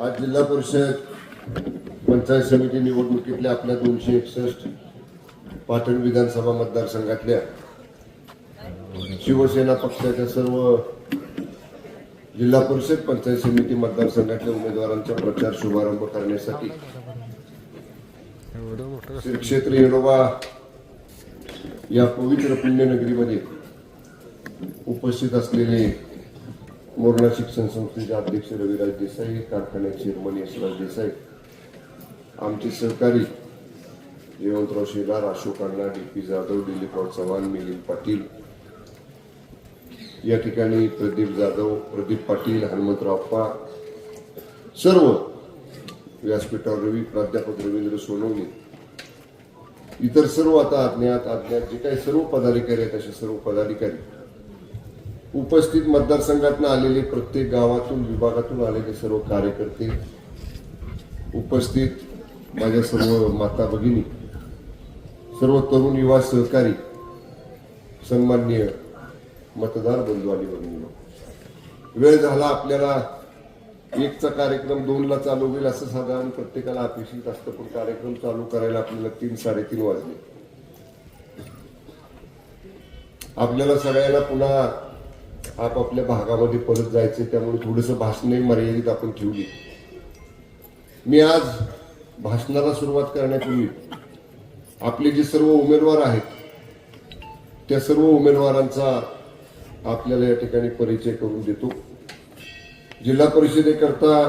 आज जिल्हा परिषद पंचायत समिती निवडणुकीतल्या आपल्या दोनशे एकसष्ट पाटण विधानसभा मतदारसंघातल्या शिवसेना पक्षाच्या सर्व जिल्हा परिषद पंचायत समिती मतदारसंघातल्या उमेदवारांचा प्रचार शुभारंभ करण्यासाठी श्री क्षेत्र येडोबा या पवित्र पुण्यनगरीमध्ये उपस्थित असलेले मोरणा शिक्षण संस्थेचे अध्यक्ष रविराज देसाई कारखान्याचे चेअरमन यशराज देसाई आमचे सहकारी जयवंतराव शेलार अशोक अण्णा डी पी जाधव दिलीपराव चव्हाण मिलिंद पाटील. या ठिकाणी प्रदीप जाधव प्रदीप पाटील हनुमंतराव अप्पा सर्व व्यासपीठावर रवी प्राध्यापक रवींद्र सोनवणे इतर सर्व आता अज्ञात अज्ञात जे काही सर्व पदाधिकारी आहेत असे सर्व पदाधिकारी उपस्थित मतदारसंघातून आलेले प्रत्येक गावातून विभागातून आलेले सर्व कार्यकर्ते उपस्थित माझ्या सर्व माता भगिनी सर्व तरुण युवा सहकारी सन्माननीय मतदार बंधू आणि भगिनी वेळ झाला आपल्याला एकचा कार्यक्रम दोनला चालू होईल असं साधारण प्रत्येकाला अपेक्षित असतं पण कार्यक्रम चालू करायला आपल्याला तीन साडेतीन वाजले. आपल्याला सगळ्यांना पुन्हा आपापल्या भागामध्ये परत जायचे त्यामुळे थोडंसं भाषणही मर्यादित आपण ठेवली. मी आज भाषणाला सुरुवात करण्यापूर्वी आपले जे सर्व उमेदवार आहेत त्या सर्व उमेदवारांचा आपल्याला या ठिकाणी परिचय करून देतो. जिल्हा परिषदेकरता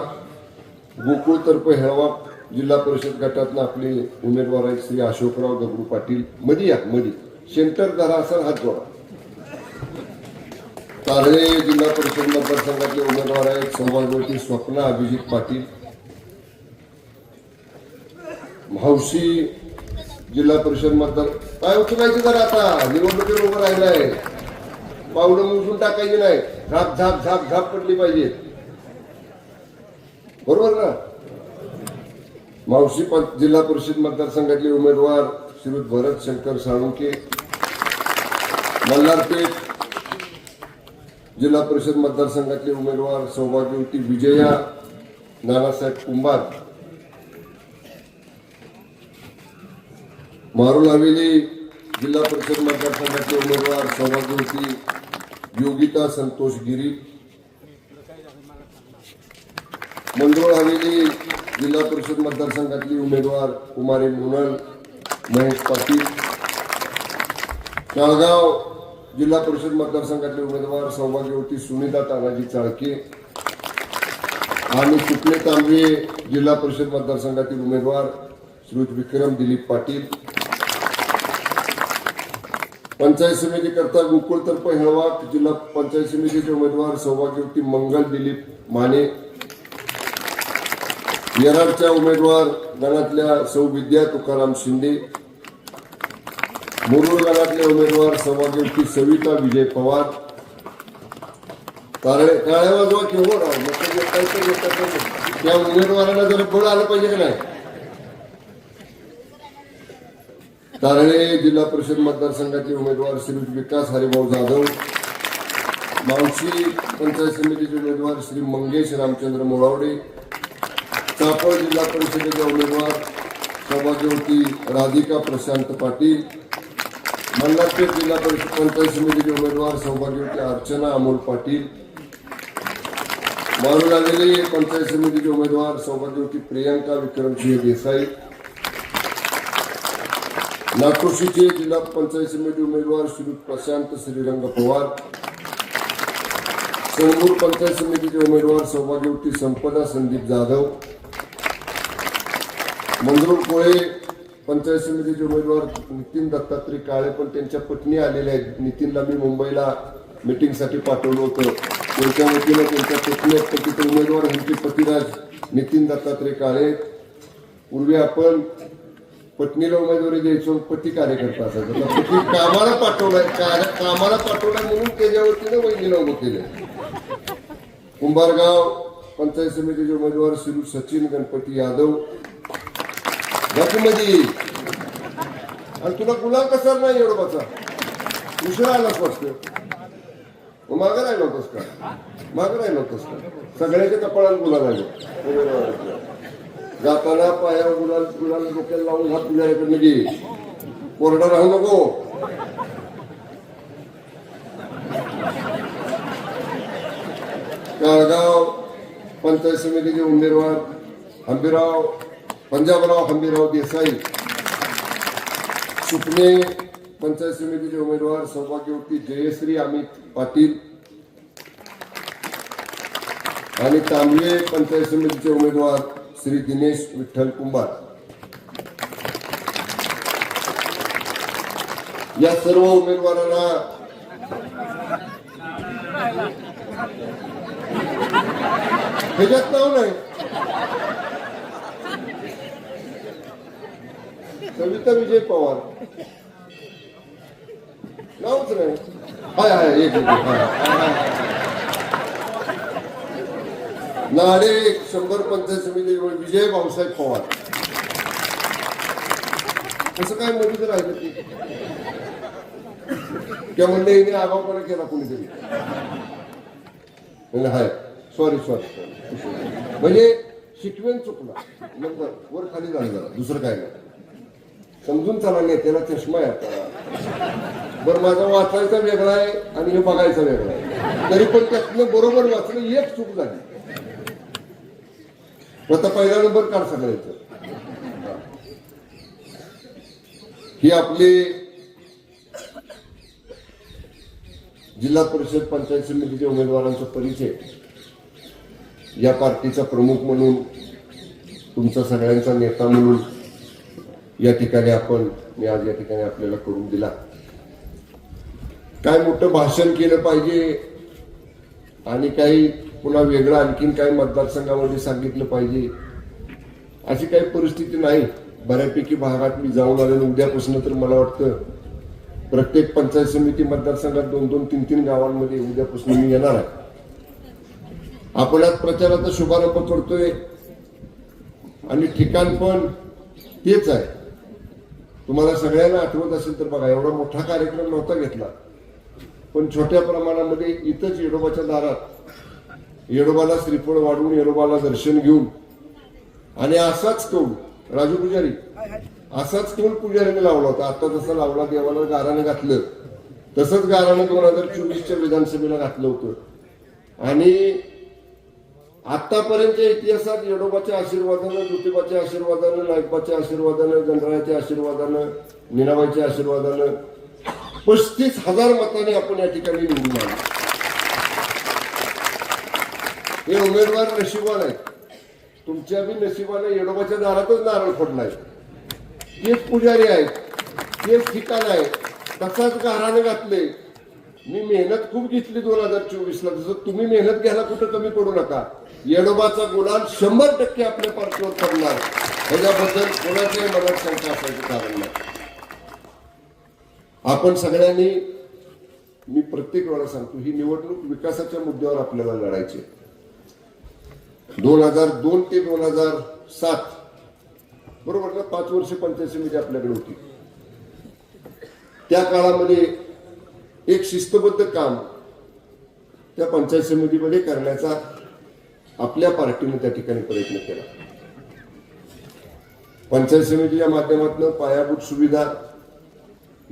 गोकुळतर्फे हेळवा जिल्हा परिषद गटातनं आपले उमेदवार आहेत श्री अशोकराव दगडू पाटील मधी या मधी. सेंटर जरा असेल हात जोडा. तारळे जिल्हा परिषद मतदारसंघातले उमेदवार आहेत. सौभाग्यवती स्वप्ना, अभिजित पाटील. म्हावशी जिल्हा परिषद मतदार काय उचलायचं जरा आता? निवडणुकीवर उभं मोजून टाकायची नाही. झाप झाप झाप झाप पडली पाहिजे. बरोबर ना? मावशी जिल्हा परिषद मतदारसंघातले उमेदवार श्रीयुत भरत शंकर साळुंके, मल्हारपेठ जिल्हा परिषद मतदारसंघातले उमेदवार सौभाग्यवती विजया नानासाहेब कुंभार. मारुल हवेली जिल्हा परिषद मतदारसंघाचे उमेदवार सौभाग्यवती योगिता संतोष गिरी. मंडोळ हवेली जिल्हा परिषद मतदारसंघातली उमेदवार कुमारी मुनल महेश पाटील. नाळगाव जिल्हा परिषद मतदारसंघातले उमेदवार सौभाग्यवती सुनीता तानाजी चाळके आणि सुपले तांबे जिल्हा परिषद मतदारसंघातील उमेदवार श्री विक्रम दिलीप पाटील. पंचायत समिती करता गोकुळतर्फ हेळवा जिल्हा पंचायत समितीचे उमेदवार सौभाग्यवती मंगल दिलीप माने. येराडच्या उमेदवार गणातल्या सौ विद्या तुकाराम शिंदे. मुरुड गणातले उमेदवार सौभाग्यवती सविता विजय पवार. वाजवा तर. त्या उमेदवारांना जरा का परिषद श्री विकास हरिभाऊ जाधव. मावशी पंचायत समितीचे उमेदवार श्री मंगेश रामचंद्र मोळावडे चापळ जिल्हा परिषदेचे उमेदवार राधिका प्रशांत पाटील. मल्हारपेठ जिल्हा परिषद पंचायत समितीचे उमेदवार सौभाग्यवती अर्चना अमोल पाटील. मारू लागलेले पंचायत समितीचे उमेदवार सौभाग्यवती प्रियांका विक्रमसिंह देसाई. नागपूरशीचे जिल्हा पंचायत समिती उमेदवार श्री प्रशांत श्रीरंग पवार. संगूर पंचायत समितीचे उमेदवार सौभाग्यवती संपदा संदीप जाधव. मंजूर कोळे पंचायत समितीचे उमेदवार नितीन दत्तात्रय काळे पण त्यांच्या पत्नी आलेल्या आहेत. नितीनला मी मुंबईला मिटिंगसाठी पाठवलं होतं. त्यांच्या वतीनं त्यांच्या पत्नी पतीचे उमेदवार यांचे पतिराज नितीन दत्तात्रय काळे पूर्वी आपण पत्नीला उमेदवारी द्यायचो पती कार्यकर्ता असायचा. तर पती कामाला पाठवलाय कामाला पाठवलाय म्हणून त्याच्या वतीनं वहिनीला उभं केलं कुंभारगाव पंचायत समितीचे उमेदवार श्री सचिन गणपती यादव बाकीमध्ये आणि तुला गुलाम कसा नाही एवढं उशिरा आला वाटतं मग मागं राहिलो होतोस का? मागं राहिलो होतोस का? सगळ्याच्या कपाळात गुलाल आहे जाताना पायावर गुलाल गुलाल डोक्याला लावून हात तुझ्याकडनं घे. कोरडा राहू नको. काळगाव पंचायत समितीचे उमेदवार हंबीराव पंजाबराव हंबीराव देसाई सुपणे पंचायत समितीचे उमेदवार सौभाग्यवती जयश्री अमित पाटील आणि तांबवे पंचायत समितीचे उमेदवार श्री दिनेश विठ्ठल कुंभार. या सर्व उमेदवारांना ह्याच्यात नाव नाही. कविता विजय पवार. नावच नाही. हाय हाय एक मिनिट, हाय, हाय. नाडे शंभर पंचायत समिती विजय भाऊसाहेब पवार. कसं काय मध्ये राहिलं ते. त्या म्हणले हिने आगावपणा केला कोणीतरी. म्हणलं हाय सॉरी सॉरी म्हणजे शिकवेन चुकला. नंतर वर खाली झालं जरा दुसरं काय नाही. समजून चला नाही त्याला चष्मा आहे आता. बरं माझा वाचायचा वेगळा आहे आणि हे बघायचा वेगळा आहे. तरी पण त्यातनं बरोबर वाचलं एक चूक झाली. आता पहिला नंबर काढ सगळ्याचं. ही आपली जिल्हा परिषद पंचायत समितीच्या उमेदवारांचा परिचय. या पार्टीचा प्रमुख म्हणून तुमचा सगळ्यांचा नेता म्हणून या ठिकाणी आपण मी आज या ठिकाणी आपल्याला करून दिला. काय मोठं भाषण केलं पाहिजे आणि काही पुन्हा वेगळं आणखीन काही मतदारसंघामध्ये सांगितलं पाहिजे अशी काही परिस्थिती नाही. बऱ्यापैकी भागात मी जाऊन आलो उद्यापासून तर मला वाटतं प्रत्येक पंचायत समिती मतदारसंघात दोन दोन तीन तीन गावांमध्ये उद्यापासून मी येणार आहे. आपण आज प्रचाराचा शुभारंभ करतोय आणि ठिकाण पण तेच आहे. तुम्हाला सगळ्यांना आठवत असेल तर बघा एवढा मोठा कार्यक्रम नव्हता घेतला. पण छोट्या प्रमाणामध्ये इथंच येडोबाच्या दारात येडोबाला श्रीफळ वाढवून येडोबाला दर्शन घेऊन आणि असाच कौल राजू पुजारी असाच कौल पुजारीने लावला होता. आता जसं लावला देवाला गाराने घातलं तसंच गाराने दोन हजार चोवीसच्या विधानसभेला घातलं होतं. आणि आतापर्यंतच्या इतिहासात येडोबाच्या आशीर्वादानं ज्योतिबाच्या आशीर्वादानं नायकबाच्या आशीर्वादानं गणरायाच्या आशीर्वादानं मीनाबाईच्या आशीर्वादानं पस्तीस हजार मतांनी आपण या ठिकाणी निवडून आलो. हे उमेदवार नशिबान आहेत. तुमच्या बी नशिबाने येडोबाच्या दारातच नारळ फोडलाय. तेच पुजारी आहेत तेच ठिकाण आहे. तसाच गाराने घातले मी मेहनत खूप घेतली दोन हजार चोवीस ला जसं तुम्ही मेहनत घ्यायला कुठं कमी पडू नका. येडोबाचा गुलाल शंभर टक्के आपल्या पार्टीवर पडणार. ह्याच्याबद्दल कोणाच्याही मनात शंका असायचं कारण नाही. आपण सगळ्यांनी मी प्रत्येक वेळा सांगतो ही निवडणूक विकासाच्या मुद्द्यावर आपल्याला लढायची दोन हजार दोन ते दोन हजार सात बरोबर ना? पाच वर्ष पंचायत समिती आपल्याकडे होती. त्या काळामध्ये एक शिस्तबद्ध काम त्या पंचायत समितीमध्ये करण्याचा आपल्या पार्टीने त्या ठिकाणी प्रयत्न केला. पंचायत समितीच्या माध्यमातून पायाभूत सुविधा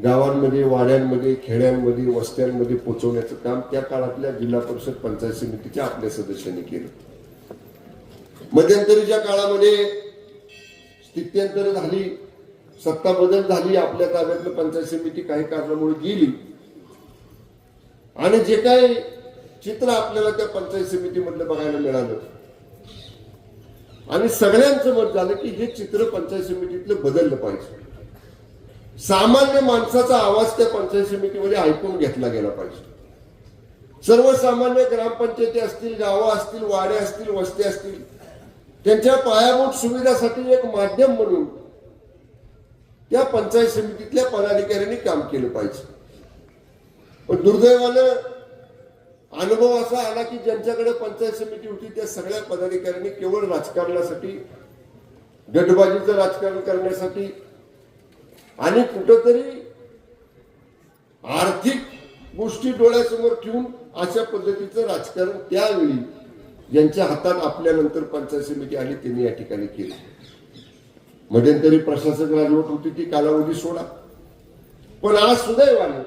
गावांमध्ये वाड्यांमध्ये खेड्यांमध्ये वस्त्यांमध्ये पोहोचवण्याचं काम त्या काळातल्या जिल्हा परिषद पंचायत समितीच्या आपल्या सदस्यांनी केलं. मध्यंतरीच्या काळामध्ये स्थित्यंतर झाली सत्ता बदल झाली आपल्या ताब्यातलं पंचायत समिती काही कारणामुळे गेली. आणि जे काही चित्र आपल्याला त्या पंचायत समितीमधलं बघायला मिळालं. आणि सगळ्यांचं मत झालं की हे चित्र पंचायत समितीतलं बदललं पाहिजे. सामान्य माणसाचा आवाज त्या पंचायत समितीमध्ये ऐकून घेतला गेला पाहिजे. सर्वसामान्य ग्रामपंचायती असतील गावं असतील वाडे असतील वस्ती असतील त्यांच्या पायाभूत सुविधासाठी एक माध्यम म्हणून त्या पंचायत समितीतल्या पदाधिकाऱ्यांनी काम केलं पाहिजे. पण दुर्दैवानं अनुभव असा आला की ज्यांच्याकडे पंचायत समिती होती त्या सगळ्या पदाधिकाऱ्यांनी केवळ राजकारणासाठी गटबाजीचं राजकारण करण्यासाठी आणि कुठंतरी आर्थिक गोष्टी डोळ्यासमोर ठेवून अशा पद्धतीचं राजकारण त्यावेळी ज्यांच्या हातात आपल्यानंतर पंचायत समिती आली त्यांनी या ठिकाणी केलं. मध्यंतरी प्रशासक राजवट होती ती कालावधी सोडा. पण आज सुदैवाने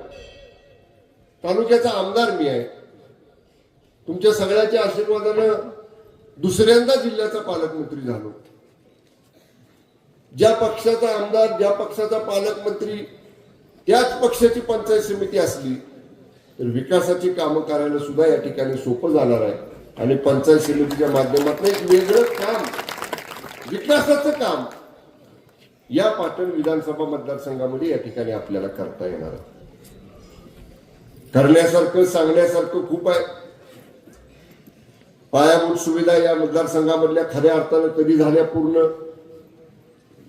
तालुक्याचा आमदार मी आहे. तुमच्या सगळ्याच्या आशीर्वादानं दुसऱ्यांदा जिल्ह्याचा पालकमंत्री झालो. ज्या पक्षाचा आमदार ज्या पक्षाचा पालकमंत्री त्याच पक्षाची पंचायत समिती असली तर विकासाची कामं करायला सुद्धा या ठिकाणी सोपं जाणार आहे. आणि पंचायत समितीच्या माध्यमातून एक वेगळं काम विकासाचं काम या पाटण विधानसभा मतदारसंघामध्ये या ठिकाणी आपल्याला करता येणार आहे. करण्यासारखं सांगण्यासारखं खूप आहे. पायाभूत सुविधा या मतदारसंघामधल्या खऱ्या अर्थानं कधी झाल्या पूर्ण?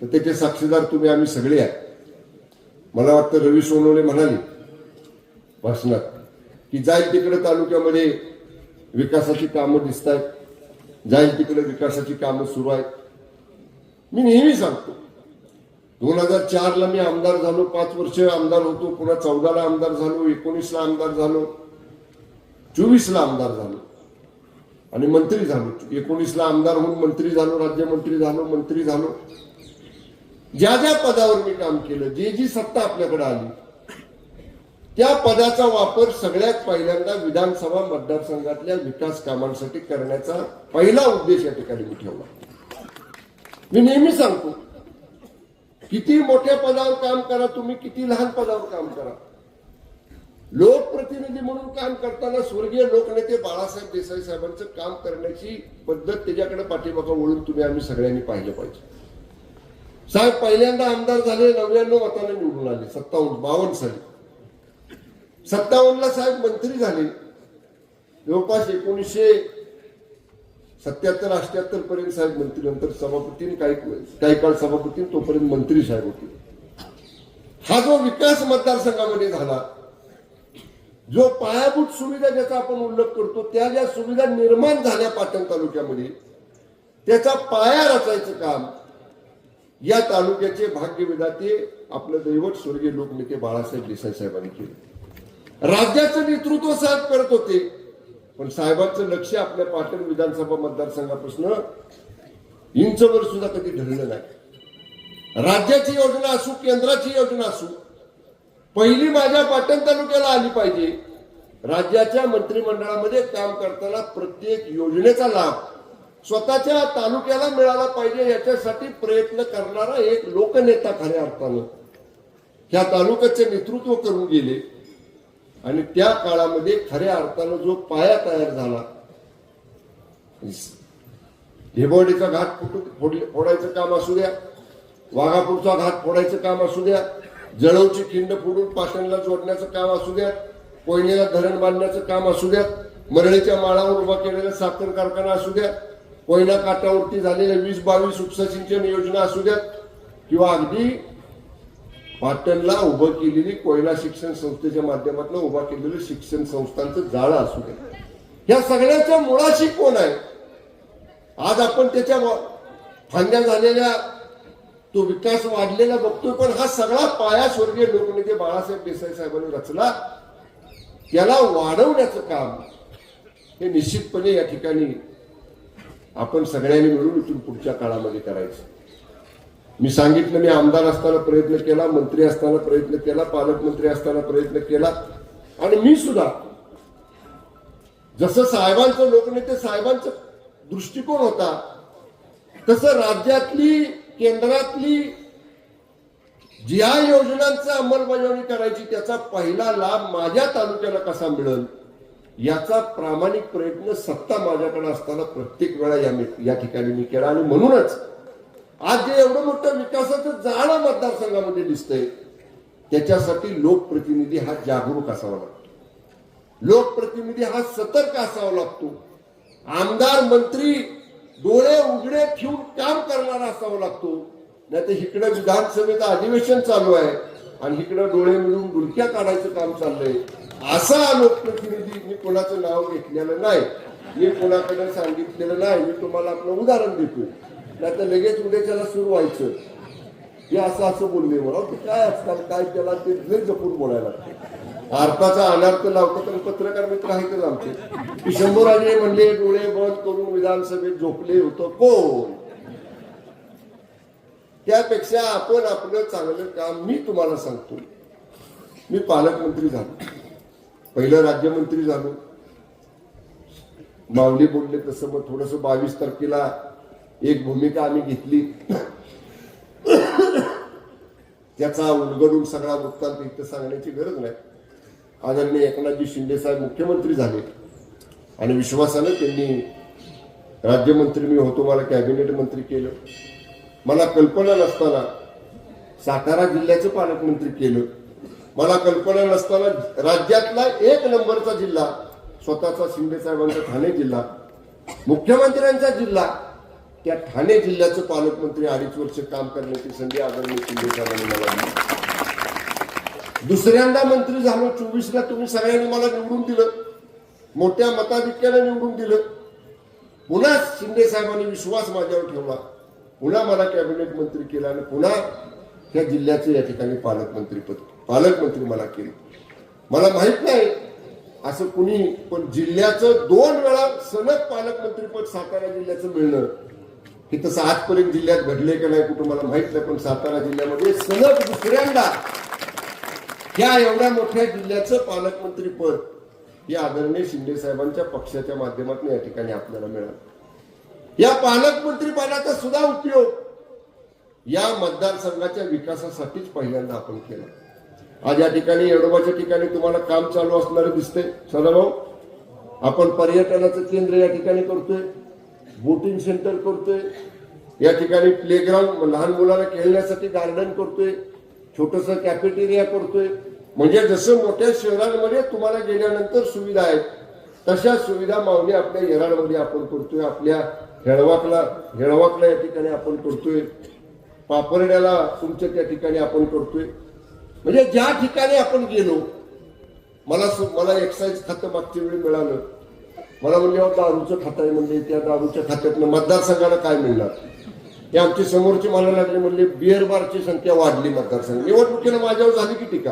तर त्याचे साक्षीदार तुम्ही आम्ही सगळे आहे मला वाटतं रवी सोनवणे म्हणाले भाषणात की जाईल तिकडे तालुक्यामध्ये विकासाची कामं दिसत आहेत जाईल तिकडे विकासाची कामं सुरू आहेत. मी नेहमी सांगतो दोन हजार चारला मी आमदार झालो पाच वर्ष आमदार होतो पुन्हा चौदाला आमदार झालो एकोणीसला आमदार झालो चोवीसला आमदार झालो. आणि मंत्री झालो. एकोणीसला आमदार होऊन मंत्री झालो राज्यमंत्री झालो मंत्री झालो. ज्या ज्या पदावर मी काम केलं जे जी सत्ता आपल्याकडे आली त्या पदाचा वापर सगळ्यात पहिल्यांदा विधानसभा मतदारसंघातल्या विकास कामांसाठी करण्याचा पहिला उद्देश या ठिकाणी मी ठेवला. मी नेहमी सांगतो किती मोठ्या पदावर काम करा तुम्ही किती लहान पदावर काम करा. लोकप्रतिनिधी म्हणून काम करताना स्वर्गीय लोकनेते बाळासाहेब देसाई साहेबांचं काम करण्याची पद्धत त्याच्याकडे पाठीमागं वळून तुम्ही आम्ही सगळ्यांनी पाहिलं पाहिजे. साहेब पहिल्यांदा आमदार झाले नव्याण्णव मताने निवडून आले सत्तावन्न बावन्न साली. सत्तावन्नला साहेब मंत्री झाले. जवळपास एकोणीसशे सत्याहत्तर अठ्याहत्तर पर्यंत साहेब मंत्री नंतर सभापती काही काही काळ सभापती तोपर्यंत मंत्री साहेब होते. हा जो विकास मतदारसंघामध्ये झाला जो पायाभूत सुविधा ज्याचा आपण उल्लेख करतो त्या ज्या सुविधा निर्माण झाल्या पाटण तालुक्यामध्ये त्याचा पाया रचायचं काम या तालुक्याचे भाग्यविधाते आपलं दैवत स्वर्गीय लोकनेते बाळासाहेब देसाई साहेबांनी केले. राज्याचं नेतृत्व साहेब करत होते पण साहेबांचं लक्ष आपल्या पाटण विधानसभा मतदारसंघापासून इंचवर सुद्धा कधी ढळलं नाही. राज्याची योजना असू केंद्राची योजना असू पहिली माझ्या पाटण तालुक्याला आली पाहिजे. राज्याच्या मंत्रिमंडळामध्ये काम करताना प्रत्येक योजनेचा लाभ स्वतःच्या तालुक्याला मिळाला पाहिजे याच्यासाठी प्रयत्न करणारा एक लोकनेता खऱ्या अर्थानं. ह्या तालुक्याचे नेतृत्व करून गेले. आणि त्या काळामध्ये खऱ्या अर्थानं जो पाया तयार झाला ढेबवडीचा घाट फुटू- फोडायचं काम असू द्या वाघापूरचा घाट फोडायचं काम असू द्या जळवची खिंड फोडून पाषाणला जोडण्याचं काम असू द्या कोयनेला धरण बांधण्याचं काम असू द्या मरळीच्या माळावर उभा केलेला साखर कारखाना असू द्या कोयना काठावरती झालेल्या वीस बावीस उपसा सिंचन योजना असू द्यात किंवा अगदी पाटणला उभं केलेली कोयना शिक्षण संस्थेच्या माध्यमातून उभा केलेलं शिक्षण संस्थांचं जाळं असू द्या या सगळ्याच्या मुळाशी कोण आहे? आज आपण त्याच्या फांद्या झालेल्या तो विकास वाढलेला बघतोय पण हा सगळा पाया स्वर्गीय लोकनेते बाळासाहेब देसाई साहेबांनी रचला. त्याला वाढवण्याचं काम हे निश्चितपणे या ठिकाणी आपण सगळ्यांनी मिळून इथून पुढच्या काळामध्ये करायचं. मी सांगितलं मी आमदार असताना प्रयत्न केला मंत्री असताना प्रयत्न केला पालकमंत्री असताना प्रयत्न केला. आणि मी सुद्धा जसं साहेबांचं लोकनेते साहेबांचा दृष्टिकोन होता तसं राज्यातली केंद्रातली ज्या योजनांचं अंमलबजावणी करायची त्याचा पहिला लाभ माझ्या तालुक्याला कसा मिळेल याचा प्रामाणिक प्रयत्न सत्ता माझ्याकडे असताना प्रत्येक वेळा या मी- या ठिकाणी मी केला. आणि म्हणूनच आज जे एवढं मोठं विकासाचं जाळं मतदारसंघामध्ये दिसतंय त्याच्यासाठी लोकप्रतिनिधी हा जागरूक असावा लागतो. लोकप्रतिनिधी हा सतर्क असावा लागतो. आमदार मंत्री डोळे उघडे ठेवून काम करणारा असावा लागतो. नाही तर इकडे विधानसभेचं अधिवेशन चालू आहे आणि इकडे डोळे मिळून डुलक्या काढायचं काम चाललंय. असा लोकप्रतिनिधी मी कोणाचं नाव घेतलेलं नाही. मी कोणाकडे सांगितलेलं नाही. मी तुम्हाला आपलं उदाहरण देतो. नाही तर लगेच उद्याच्याला सुरू व्हायचं. हे असं असं बोलले. मला काय असतात काय त्याला ते जपून बोलायला लागतं? भारताचा अनर्थ लावतो तर पत्रकार मित्र आहेतच आमचे? शंभूराजे म्हणले डोळे बंद करून विधानसभेत झोपले होतं कोण? त्यापेक्षा आपण आपलं चांगलं काम मी तुम्हाला सांगतो. मी पालकमंत्री झालो. पहिलं राज्यमंत्री झालो. माऊली बोलले तसं मग थोडस बावीस तारखेला एक भूमिका आम्ही घेतली. त्याचा उलगडून सगळा वृत्तांत इथं सांगण्याची गरज नाही. आदरणीय एकनाथजी शिंदे साहेब मुख्यमंत्री झाले. आणि विश्वासानं त्यांनी राज्यमंत्री मी होतो मला कॅबिनेट मंत्री केलं. मला कल्पना नसताना सातारा जिल्ह्याचं पालकमंत्री केलं. मला कल्पना नसताना राज्यातला एक नंबरचा जिल्हा स्वतःचा शिंदे साहेबांचा ठाणे जिल्हा मुख्यमंत्र्यांचा जिल्हा त्या ठाणे जिल्ह्याचं पालकमंत्री अडीच वर्ष काम करण्याची संधी आदरणीय शिंदे साहेबांनी मला दिली. दुसऱ्यांदा मंत्री झालो चोवीसला तुम्ही सगळ्यांनी मला निवडून दिलं. मोठ्या मताधिक्याने निवडून दिलं. पुन्हा शिंदे साहेबांनी विश्वास माझ्यावर ठेवला. पुन्हा मला कॅबिनेट मंत्री केलं आणि पुन्हा त्या जिल्ह्याचं या ठिकाणी पालकमंत्री पद पालकमंत्री मला केलं. मला माहीत नाही असं कुणी पण जिल्ह्याचं दोन वेळा सलग पालकमंत्रीपद सातारा जिल्ह्याचं मिळणं हे तसं आजपर्यंत जिल्ह्यात घडले का नाही कुठं मला माहीत नाही पण सातारा जिल्ह्यामध्ये सलग दुसऱ्यांदा या एवढ्या मोठ्या जिल्ह्याचं पालकमंत्री पद हे आदरणीय शिंदे साहेबांच्या पक्षाच्या माध्यमातून या ठिकाणी आपल्याला मिळालं. या पालकमंत्री पदाचा सुद्धा उपयोग या मतदारसंघाच्या विकासासाठीच पहिल्यांदा आपण केला. आज या ठिकाणी येडोबाच्या ठिकाणी तुम्हाला काम चालू असणारे दिसते सदाभाऊ आपण पर्यटनाचं केंद्र या ठिकाणी करतोय बोटिंग सेंटर करतोय या ठिकाणी प्लेग्राऊंड लहान मुलांना खेळण्यासाठी गार्डन करतोय छोटस कॅफेटेरिया करतोय. म्हणजे जसं मोठ्या शहरांमध्ये तुम्हाला गेल्यानंतर सुविधा आहेत तशा सुविधा मावणी आपल्या येराडमध्ये आपण करतोय. आपल्या हेळवाकला हेळवाकला या ठिकाणी आपण करतोय. पापरड्याला तुमच्या त्या ठिकाणी आपण करतोय. म्हणजे ज्या ठिकाणी आपण गेलो मला सु- मला एक्साईज खातं मागच्या वेळी मिळालं. मला म्हणजे अहो, दारूचं खातं आहे म्हणजे त्या दारूच्या खात्यातनं मतदारसंघाला काय मिळणार? हे आमचे समोरचे मला लागले म्हणले बिअर बारची संख्या वाढली मतदारसंघ. निवडणुकीनं माझ्यावर झाली की टीका.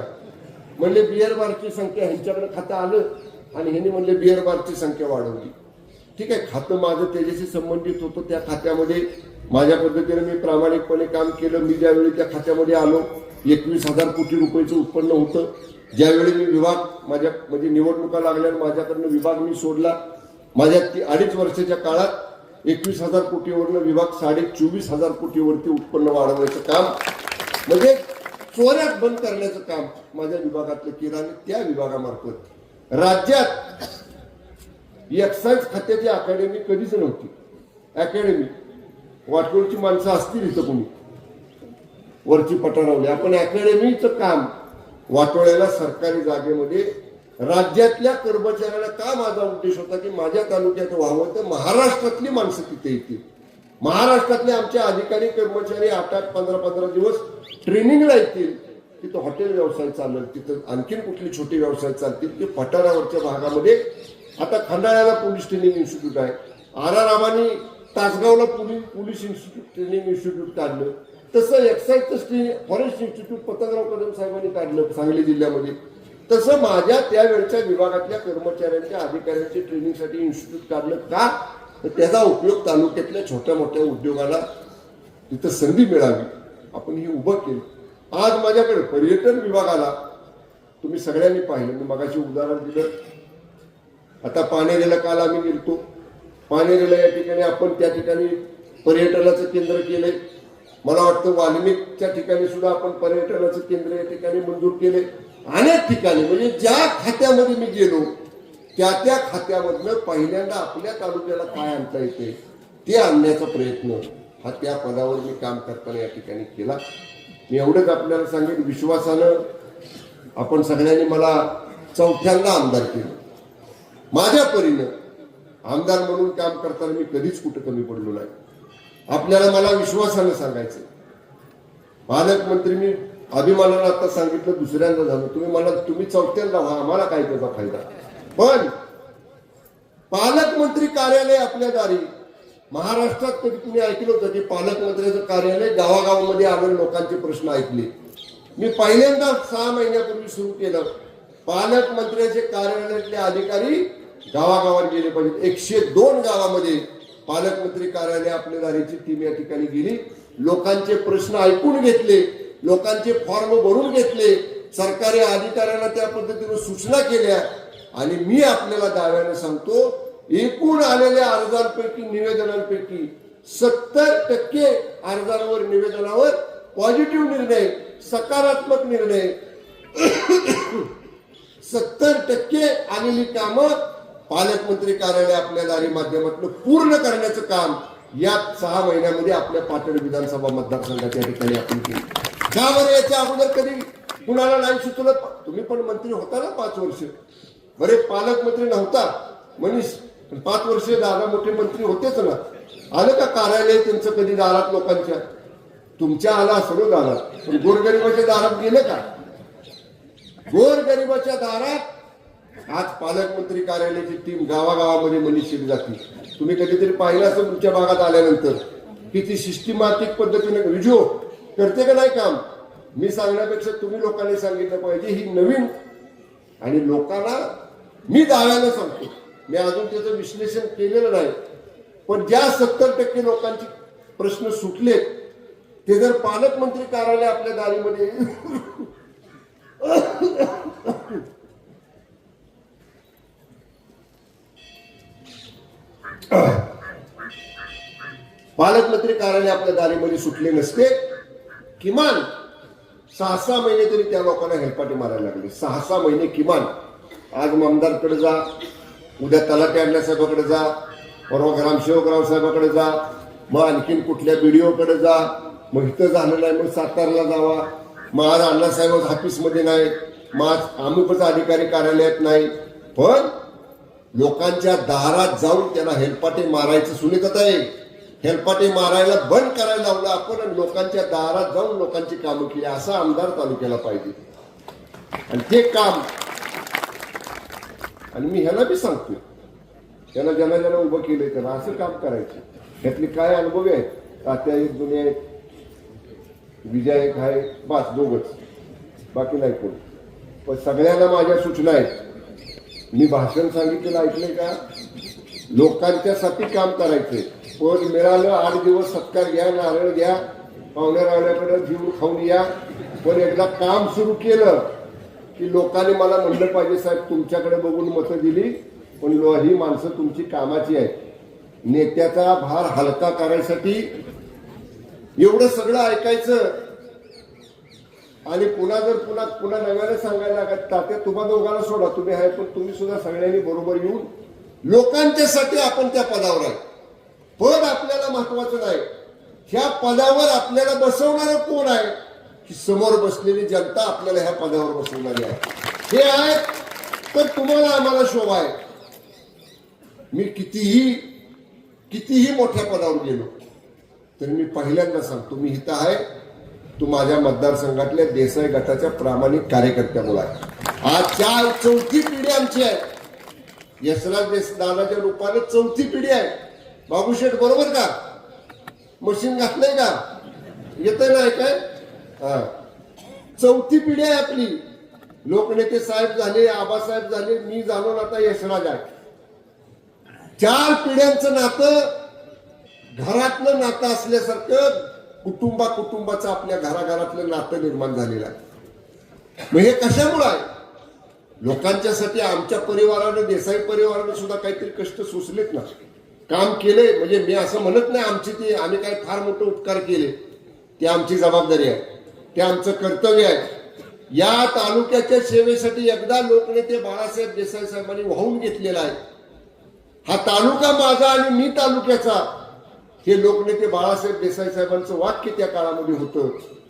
म्हणले बिअर बारची संख्या ह्यांच्याकडे खातं आलं आणि ह्यांनी म्हणले बिअर बारची संख्या वाढवली. ठीक आहे खातं माझं त्याच्याशी संबंधित होतं. त्या खात्यामध्ये माझ्या पद्धतीने मी प्रामाणिकपणे काम केलं. मी ज्यावेळी त्या खात्यामध्ये आलो एकवीस हजार कोटी रुपयाचं उत्पन्न होतं. ज्यावेळी मी विभाग माझ्या म्हणजे निवडणुका लागल्या माझ्याकडनं विभाग मी सोडला. माझ्या ती अडीच वर्षाच्या काळात एकवीस हजार कोटीवरनं विभाग साडे चोवीस हजार कोटीवरती उत्पन्न वाढवण्याचं काम म्हणजे चोऱ्यात बंद करण्याचं काम माझ्या विभागातलं केलं आणि त्या विभागामार्फत राज्यात एक्साईज खात्याची अकॅडमी कधीच नव्हती. अकॅडमी वाटोळची माणसं असतील इथं कोणी. वरची पठारावली. आपण अकॅडमीचं काम वाटोळ्याला सरकारी जागेमध्ये राज्यातल्या कर्मचाऱ्याला का माझा उद्देश होता की माझ्या तालुक्यात व्हावं तर महाराष्ट्रातली माणसं तिथे येतील. महाराष्ट्रातले आमचे अधिकारी कर्मचारी आठ आठ पंधरा पंधरा दिवस ट्रेनिंगला येतील. तिथं हॉटेल व्यवसाय चालेल तिथं आणखीन कुठले छोटे व्यवसाय चालतील की पठारावरच्या भागामध्ये. आता खंडाळ्याला पोलीस ट्रेनिंग इन्स्टिट्यूट आहे. R R Ramani तासगावला police police institute training institute काढलं. तसं एक्साईजचं फॉरेस्ट इन्स्टिट्यूट पतंगराव कदम साहेबांनी काढलं सांगली जिल्ह्यामध्ये. तसं माझ्या त्यावेळच्या विभागातल्या कर्मचाऱ्यांच्या अधिकाऱ्यांची ट्रेनिंगसाठी इन्स्टिट्यूट काढलं का? तर त्याचा उपयोग तालुक्यातल्या छोट्या मोठ्या उद्योगाला तिथं संधी मिळावी. आपण हे उभं केलं. आज माझ्याकडे पर्यटन विभागाला तुम्ही सगळ्यांनी पाहिलं. मी मगाशी उदाहरण दिलं. आता पानेरीला काल आम्ही गेलतो पाणेरेला या ठिकाणी आपण त्या ठिकाणी पर्यटनाचं केंद्र केलंय. मला वाटतं वाल्मिकच्या ठिकाणी सुद्धा आपण पर्यटनाचं केंद्र या ठिकाणी मंजूर केले अनेक ठिकाणी म्हणजे ज्या खात्यामध्ये मी गेलो त्या त्या खात्यामधनं पहिल्यांदा आपल्या तालुक्याला काय आणता येते ते आणण्याचा प्रयत्न हा त्या पदावर मी काम करताना या ठिकाणी केला. मी एवढंच आपल्याला सांगेन विश्वासानं आपण सगळ्यांनी मला चौथ्यांदा आमदार केलं. माझ्या परीनं आमदार म्हणून काम करताना मी कधीच कुठं कमी पडलो नाही. आपल्याला मला विश्वासानं सांगायचं पालकमंत्री मी अभिमानानं आता सांगितलं दुसऱ्यांदा झालं. तुम्ही मला तुम्ही चौथ्यांदा व्हा आम्हाला काय त्याचा फायदा? पण पालकमंत्री कार्यालय आपल्या दारी. महाराष्ट्रात कधी तुम्ही ऐकलं होतं की पालकमंत्र्याचं कार्यालय गावागावामध्ये आम्ही लोकांचे प्रश्न ऐकले? मी पहिल्यांदा सहा महिन्यापूर्वी सुरू केलं. पालकमंत्र्यांचे कार्यालयातले अधिकारी गावागावात गेले पाहिजेत. एकशे दोन गावामध्ये पालकमंत्री कार्यालय आपल्या दारीची टीम या ठिकाणी गेली. लोकांचे प्रश्न ऐकून घेतले. लोकांचे फॉर्म भरून घेतले. सरकारी अधिकाऱ्यांना त्या पद्धतीने सूचना केल्या. आणि मी आपल्याला दाव्याने सांगतो एकूण आलेल्या अर्जांपैकी निवेदनांपैकी सत्तर टक्के अर्जांवर निवेदनावर पॉझिटिव्ह निर्णय सकारात्मक निर्णय. सत्तर टक्के आलेली कामं पालकमंत्री कार्यालय आपल्या दारी माध्यमातून पूर्ण करण्याचं काम या सहा महिन्यामध्ये आपल्या पाटण विधानसभा मतदारसंघाच्या ठिकाणी आपण केलं. का बरं याच्या अगोदर कधी कुणाला नाही सुचलं? तुम्ही पण मंत्री होता ना पाच वर्ष. बरे पालकमंत्री नव्हता. मनीष पाच वर्ष दादा मोठे मंत्री होतेच ना. आलं का कार्यालय त्यांचं कधी दारात लोकांच्या? तुमच्या आला सर्व दारात. पण गोरगरिबाच्या दारात गेलं का? गोरगरिबाच्या दारात आज पालकमंत्री कार्यालयाची टीम गावागावामध्ये मनीषी जाते तुम्ही कधीतरी पाहिलं असं तुमच्या भागात आल्यानंतर. किती सिस्टिमॅटिक पद्धतीने विजो करते का नाही काम? मी सांगण्यापेक्षा तुम्ही लोकांनी सांगितलं पाहिजे ही नवीन आणि लोकांना मी दाव्यानं सांगतो. मी अजून त्याचं विश्लेषण केलेलं नाही. पण ज्या सत्तर टक्के लोकांचे प्रश्न सुटले ते जर पालकमंत्री कार्यालय आपल्या दारीमध्ये पालकमंत्री कार्यालय आपल्या दारीमध्ये सुटले नसते. किमान सहा सहा महिने तरी त्या लोकांना हेलपाटे मारायला लागले. सहा सहा महिने किमान. आज आमदारकडे जा उद्या तलाठी अण्णा साहेबाकडे जा परवा ग्रामसेवकराव साहेबाकडे जा मग आणखीन कुठल्या बीडीओकडे जा मग इथं झालं नाही मग सातारला जावा. मग आज अण्णासाहेब ऑफिसमध्ये नाही. मग आज अमुकच अधिकारी कार्यालयात नाही. पण लोकांच्या दारात जाऊन त्यांना हेलपाटे मारायचं सुनिकता आहे. हेलपाटे मारायला बंद करायला लावलं आपण आणि लोकांच्या दारात जाऊन लोकांची कामं केली. असा आमदार तालुक्याला पाहिजे. आणि ते काम आणि मी ह्याला बी सांगतो त्यांना ज्यांना ज्यांना उभं केलंय त्याला असं काम करायचं. ह्यातले काय अनुभवी आहेत? तात्या एक दुनिया आहेत विजय एक आहे बास दोघच. बाकी नाही कोण. पण सगळ्यांना माझ्या सूचना आहेत. मी भाषण सांगितलेलं ऐकलंय का? लोकांच्यासाठी काम करायचंय. पण मिळालं आठ दिवस सत्कार घ्या नारळ घ्या पाहुण्या रावण्याकडे जीव खाऊन या. पण एकदा काम सुरू केलं की लोकांनी मला म्हणलं पाहिजे साहेब तुमच्याकडे बघून मतं दिली पण ही माणसं तुमची कामाची आहेत. नेत्याचा भार हलका करायसाठी एवढं सगळं ऐकायचं. आणि पुन्हा जर पुन्हा पुन्हा नव्याने सांगायला लागत तात्या तुम्हा दोघांना सोडा तुम्ही आहे पण तुम्ही सुद्धा सगळ्यांनी बरोबर येऊन लोकांच्यासाठी आपण त्या पदावर आहे. पद आपल्याला महत्वाचं नाही. ह्या पदावर आपल्याला बसवणार कोण आहे? की समोर बसलेली जनता आपल्याला ह्या पदावर बसवणारी आहे. हे आहे तर तुम्हाला आम्हाला शोभा आहे. मी कितीही कितीही मोठ्या पदावर गेलो तर मी पहिल्यांदा सांगतो मी इथं आहे. तू माझ्या मतदारसंघातल्या देसाई गटाच्या प्रामाणिक कार्यकर्त्यामुळे आहे. आज चार चौथी पिढी आमची आहे. यशराज देस दादाच्या रूपाने चौथी पिढी आहे. बाबूशेठ बरोबर का? मशीन घातलंय का? येत नाही काय? हा. चौथी पिढी आहे आपली. लोकनेते साहेब झाले आबासाहेब झाले मी जाणून आता यशराज आहे. चार पिढ्यांचं नातं घरातलं नातं असल्यासारखं कुटुंबा कुटुंबाचं आपल्या घराघरातलं नातं निर्माण झालेलं आहे. मग हे कशामुळे आहे? लोकांच्यासाठी आमच्या परिवारानं देसाई परिवारानं सुद्धा काहीतरी कष्ट सोसलेत ना? काम केलंय म्हणजे मी असं म्हणत नाही आमची ती आम्ही काय फार मोठे उपकार केले. ते आमची जबाबदारी आहे. ते आमचं कर्तव्य आहे. या तालुक्याच्या सेवेसाठी एकदा लोकनेते बाळासाहेब देसाई साहेबांनी वाहून घेतलेला आहे. हा तालुका माझा आणि मी तालुक्याचा. हे लोकनेते बाळासाहेब देसाई साहेबांचं वाक्य त्या काळामध्ये होतं.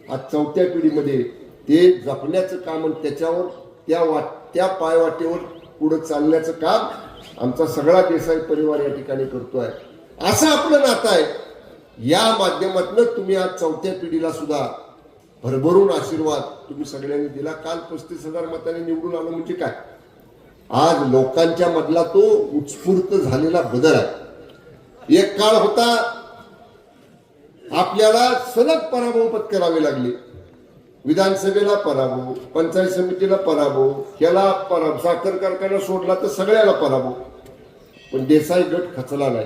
आज चौथ्या पिढीमध्ये ते जपण्याचं काम आणि त्याच्यावर त्या वाट त्या पायवाटेवर पुढं चालण्याचं काम आमचा सगळा देसाई परिवार या ठिकाणी करतोय. असं आपलं नातं आहे. या माध्यमातनं तुम्ही आज चौथ्या पिढीला सुद्धा भरभरून आशीर्वाद तुम्ही सगळ्यांनी दिला. काल पस्तीस हजार मताने निवडून आलं म्हणजे काय? आज लोकांच्या मधला तो उत्स्फूर्त झालेला बदल आहे. एक काळ होता आपल्याला सलग पराभव पत्करावे लागले. विधानसभेला पराभव पंचायत समितीला पराभव ह्याला पराभव साखर कारखाना सोडला तर सगळ्याला पराभव. पण देसाई गट खचला नाही.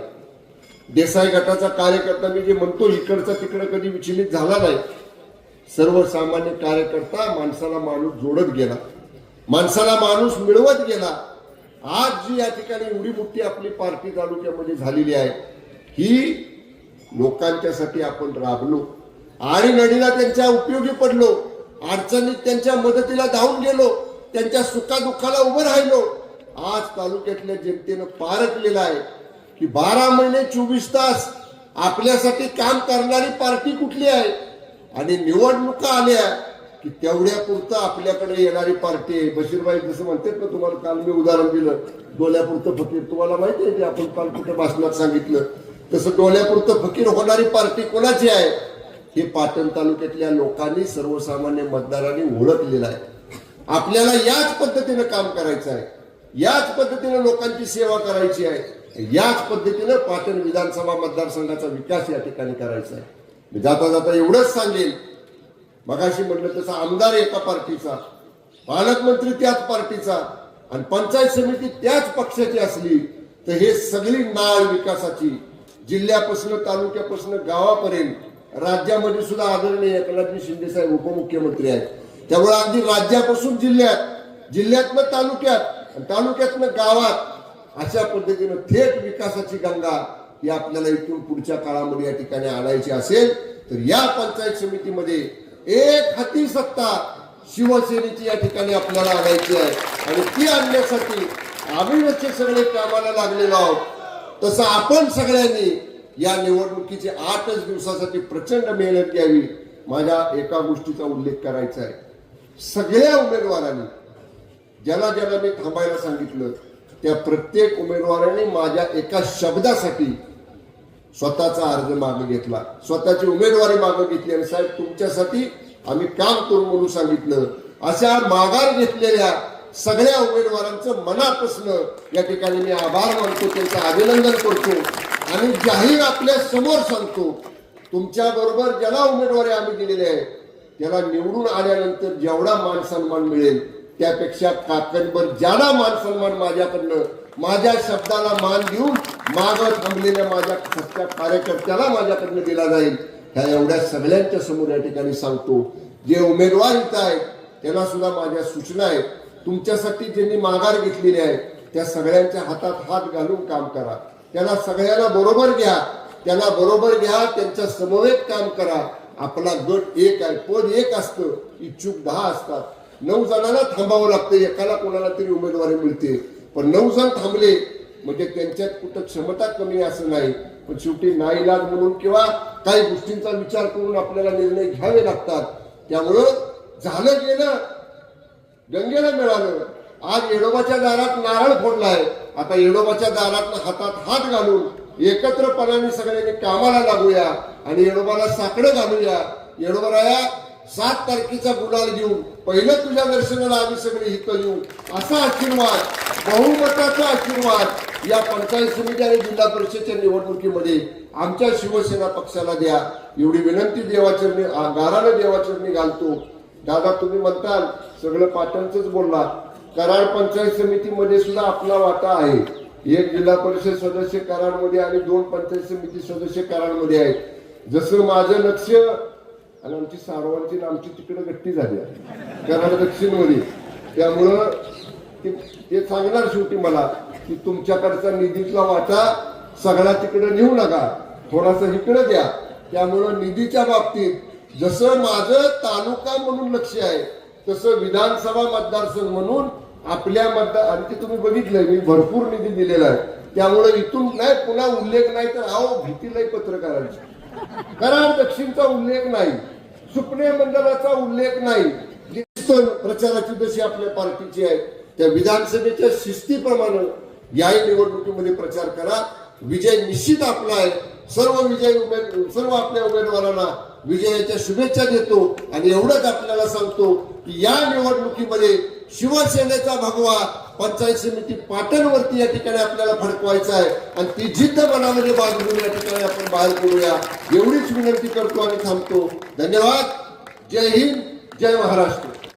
देसाई गटाचा कार्यकर्ता मी जे म्हणतो इकडचा तिकडं कधी विचलित झाला नाही. सर्वसामान्य कार्यकर्ता माणसाला माणूस जोडत गेला. माणसाला माणूस मिळवत गेला. आज जी या ठिकाणी एवढी मोठी आपली पार्टी तालुक्यामध्ये झालेली आहे ही लोकांच्यासाठी आपण राबलो. आणि नडीला त्यांच्या उपयोगी पडलो. अडचणीत त्यांच्या मदतीला धावून गेलो त्यांच्या सुखादुःखाला उभं राहिलो. आज तालुक्यातल्या जनतेनं पारखलेलं आहे की बारा महिने चोवीस तास आपल्यासाठी काम करणारी पार्टी कुठली आहे? आणि निवडणुका आल्या की तेवढ्या पुरतं आपल्याकडे येणारी पार्टी आहे. बशीरबाई जसं म्हणतात ना तुम्हाला काल मी उदाहरण दिलं डोल्यापुरतं फकीर. तुम्हाला माहिती आहे की आपण काल कुठे भाषणात सांगितलं तसं डोल्यापुरतं फकीर होणारी पार्टी कोणाची आहे? हे पाटण तालुक्यातल्या लोकांनी सर्वसामान्य मतदारांनी ओळखलेलं आहे. आपल्याला याच पद्धतीनं काम करायचं आहे. याच पद्धतीनं लोकांची सेवा करायची आहे. याच पद्धतीनं पाटण विधानसभा मतदारसंघाचा विकास या ठिकाणी करायचा आहे. मी जाता जाता एवढंच सांगेल. मगाशी म्हटलं तसा आमदार एका पार्टीचा पालकमंत्री त्याच पार्टीचा आणि पंचायत समिती त्याच पक्षाची असली तर हे सगळी नाळ विकासाची जिल्ह्यापासून तालुक्यापासून गावापर्यंत राज्यामध्ये सुद्धा आदरणीय एकनाथजी शिंदे साहेब उपमुख्यमंत्री आहेत. त्यामुळे अगदी राज्यापासून जिल्ह्यात जिल्ह्यातनं तालुक्यात आणि तालुक्यातनं गावात अशा पद्धतीनं थेट विकासाची गंगा ही आपल्याला इथून पुढच्या काळामध्ये या ठिकाणी आणायची असेल तर या पंचायत समितीमध्ये एक हाती सत्ता शिवसेनेची या ठिकाणी आपल्याला आणायची आहे. आणि ती आणण्यासाठी आम्ही जसे सगळे कामाला लागलेलो आहोत तसं आपण सगळ्यांनी या निवडणुकीची आठच दिवसासाठी प्रचंड मेहनत घ्यावी माझ्या एका गोष्टीचा उल्लेख करायचा आहे. सगळ्या उमेदवारांनी ज्याला ज्याला मी थांबायला सांगितलं त्या प्रत्येक उमेदवाराने माझ्या एका शब्दासाठी स्वतःचा अर्ज मागे घेतला. स्वतःची उमेदवारी मागे घेतली आणि साहेब तुमच्यासाठी आम्ही काम करू म्हणून सांगितलं. अशा माघार घेतलेल्या सगळ्या उमेदवारांचं मनापासून या ठिकाणी मी आभार मानतो त्यांचं अभिनंदन करतो. आणि जाहीर आपल्यासमोर सांगतो तुमच्या बरोबर ज्याला उमेदवारी आम्ही दिलेली आहे त्याला निवडून आल्यानंतर जेवढा मान सन्मान मिळेल त्यापेक्षा काकणभर ज्यादा मान सन्मान माझ्याकडनं माझ्या शब्दाला मान देऊन माग थांबलेल्या माझ्या सच्च्या कार्यकर्त्याला माझ्याकडनं दिला जाईल. ह्या एवढ्या सगळ्यांच्या समोर या ठिकाणी सांगतो. जे उमेदवार इथं आहेत त्यांना सुद्धा माझ्या सूचना आहेत. तुमच्यासाठी ज्यांनी माघार घेतलेली आहे त्या सगळ्यांच्या हातात हात घालून काम करा. त्याला सगळ्यांना बरोबर घ्या. त्याला बरोबर घ्या त्यांच्या समवेत काम करा. आपला गट एक आहे पद एक असतं इच्छुक दहा असतात. नऊ जणांना थांबावं लागतं एकाला कोणाला तरी उमेदवारी मिळते. पण नऊ जण थांबले म्हणजे त्यांच्यात कुठं क्षमता कमी असं नाही. पण शेवटी नाईलाज म्हणून किंवा काही गोष्टींचा विचार करून आपल्याला निर्णय घ्यावे लागतात. त्यामुळं झालं गेलं गंगेला मिळालं. आज येडोबाच्या दारात नारळ फोडलाय. आता येडोबाच्या दारात हातात हात घालून एकत्रपणाने सगळ्यांनी कामाला लागूया आणि येडोबाला साकडं घालूया. येडोबाराया सात तारखेचा गुलाल घेऊन पहिलं तुझ्या दर्शनाला आम्ही सगळे हित येऊ असा आशीर्वाद बहुमताचा आशीर्वाद या पंचायत समिती आणि जिल्हा परिषदच्या निवडणुकीमध्ये आमच्या शिवसेना पक्षाला द्या. एवढी विनंती देवाचरणी गाराला देवाचरणी घालतो. दादा तुम्ही म्हणताल सगळं पाटणचंच बोलला कराड पंचायत समितीमध्ये सुद्धा आपला वाटा आहे. एक जिल्हा परिषद सदस्य कराडमध्ये आणि दोन पंचायत समिती सदस्य कराडमध्ये आहेत. जसं माझं लक्ष आणि आमची सारवांची आमची तिकडे गट्टी झाली आहे. कराड दक्षिणमध्ये. त्यामुळं ते ते सांगणार शेवटी मला की तुमच्याकडचा निधीतला वाटा सगळा तिकडे नेऊ नका. थोडासा इकडे द्या. त्यामुळं निधीच्या बाबतीत जसं माझं तालुका म्हणून लक्ष आहे तसं विधानसभा मतदारसंघ म्हणून आपल्या मतदार आणि ते तुम्ही बघितलंय मी भरपूर निधी दिलेला आहे. त्यामुळे इथून नाही पुन्हा उल्लेख नाही तर अहो भीतीलाही पत्रकारांची. कराड दक्षिणचा उल्लेख नाही सुपणे मंडळाचा उल्लेख नाही. प्रचाराची जशी आपल्या पार्टीची आहे. त्या विधानसभेच्या शिस्तीप्रमाणे याही निवडणुकीमध्ये प्रचार करा. विजय निश्चित आपला आहे. सर्व विजय उमेद सर्व आपल्या उमेदवारांना विजयाच्या शुभेच्छा देतो. आणि एवढंच आपल्याला सांगतो की या निवडणुकीमध्ये शिवसेनेचा भगवा पंचायत समिती पाटणवरती या ठिकाणी आपल्याला फडकवायचं आहे. आणि ती जिद्द मनामध्ये बाजून या ठिकाणी आपण बाहेर पडूया. एवढीच विनंती करतो आणि थांबतो. धन्यवाद. जय हिंद. जय महाराष्ट्र.